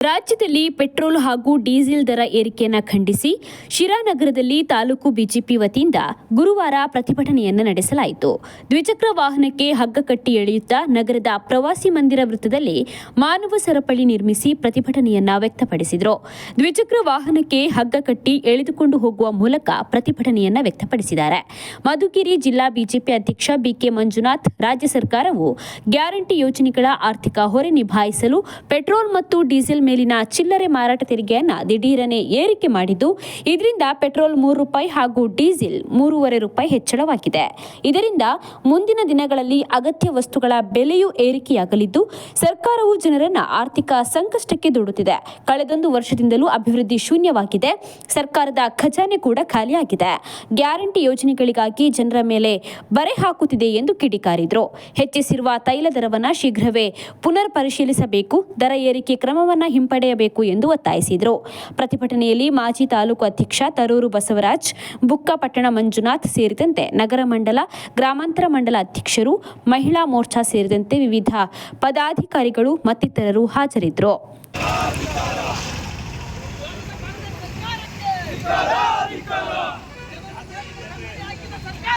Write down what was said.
ರಾಜ್ಯದಲ್ಲಿ ಪೆಟ್ರೋಲ್ ಹಾಗೂ ಡೀಸೆಲ್ ದರ ಏರಿಕೆಯನ್ನು ಖಂಡಿಸಿ ಶಿರಾನಗರದಲ್ಲಿ ತಾಲೂಕು ಬಿಜೆಪಿ ವತಿಯಿಂದ ಗುರುವಾರ ಪ್ರತಿಭಟನೆಯನ್ನು ನಡೆಸಲಾಯಿತು. ದ್ವಿಚಕ್ರ ವಾಹನಕ್ಕೆ ಹಗ್ಗ ಕಟ್ಟಿ ಎಳೆಯುತ್ತಾ ನಗರದ ಪ್ರವಾಸಿ ಮಂದಿರ ವೃತ್ತದಲ್ಲಿ ಮಾನವ ಸರಪಳಿ ನಿರ್ಮಿಸಿ ಪ್ರತಿಭಟನೆಯನ್ನ ವ್ಯಕ್ತಪಡಿಸಿದರು. ದ್ವಿಚಕ್ರ ವಾಹನಕ್ಕೆ ಹಗ್ಗ ಕಟ್ಟಿ ಎಳೆದುಕೊಂಡು ಹೋಗುವ ಮೂಲಕ ಪ್ರತಿಭಟನೆಯನ್ನ ವ್ಯಕ್ತಪಡಿಸಿದ್ದಾರೆ. ಮಧುಗಿರಿ ಜಿಲ್ಲಾ ಬಿಜೆಪಿ ಅಧ್ಯಕ್ಷ ಬಿಕೆ ಮಂಜುನಾಥ್, ರಾಜ್ಯ ಸರ್ಕಾರವು ಗ್ಯಾರಂಟಿ ಯೋಜನೆಗಳ ಆರ್ಥಿಕ ಹೊರೆ ನಿಭಾಯಿಸಲು ಪೆಟ್ರೋಲ್ ಮತ್ತು ಡೀಸೆಲ್ ಮೇಲಿನ ಚಿಲ್ಲರೆ ಮಾರಾಟ ತೆರಿಗೆಯನ್ನ ದಿಢೀರನೆ ಏರಿಕೆ ಮಾಡಿದ್ದು, ಇದರಿಂದ ಪೆಟ್ರೋಲ್ ಮೂರು ರೂಪಾಯಿ ಹಾಗೂ ಡೀಸೆಲ್ ಮೂರುವರೆ ರೂಪಾಯಿ ಹೆಚ್ಚಳವಾಗಿದೆ. ಇದರಿಂದ ಮುಂದಿನ ದಿನಗಳಲ್ಲಿ ಅಗತ್ಯ ವಸ್ತುಗಳ ಬೆಲೆಯೂ ಏರಿಕೆಯಾಗಲಿದ್ದು, ಸರ್ಕಾರವು ಜನರನ್ನ ಆರ್ಥಿಕ ಸಂಕಷ್ಟಕ್ಕೆ ದೂಡುತ್ತಿದೆ. ಕಳೆದೊಂದು ವರ್ಷದಿಂದಲೂ ಅಭಿವೃದ್ಧಿ ಶೂನ್ಯವಾಗಿದೆ. ಸರ್ಕಾರದ ಖಜಾನೆ ಕೂಡ ಖಾಲಿಯಾಗಿದೆ. ಗ್ಯಾರಂಟಿ ಯೋಜನೆಗಳಿಗಾಗಿ ಜನರ ಮೇಲೆ ಬರೆ ಹಾಕುತ್ತಿದೆ ಎಂದು ಕಿಡಿಕಾರಿದ್ರು. ಹೆಚ್ಚಿಸಿರುವ ತೈಲ ದರವನ್ನ ಶೀಘ್ರವೇ ಪುನರ್ ಪರಿಶೀಲಿಸಬೇಕು ದರ ಏರಿಕೆ ಕ್ರಮವನ್ನ ಹಿಂಪಡೆಯಬೇಕು ಎಂದು ಒತ್ತಾಯಿಸಿದರು. ಪ್ರತಿಭಟನೆಯಲ್ಲಿ ಮಾಜಿ ತಾಲೂಕು ಅಧ್ಯಕ್ಷ ತರೂರು ಬಸವರಾಜ್ ಬುಕ್ಕಪಟ್ಟಣ ಮಂಜುನಾಥ್ ಸೇರಿದಂತೆ ನಗರ ಮಂಡಲ, ಗ್ರಾಮಾಂತರ ಮಂಡಲ ಅಧ್ಯಕ್ಷರು, ಮಹಿಳಾ ಮೋರ್ಚಾ ಸೇರಿದಂತೆ ವಿವಿಧ ಪದಾಧಿಕಾರಿಗಳು ಮತ್ತಿತರರು ಹಾಜರಿದ್ದರು.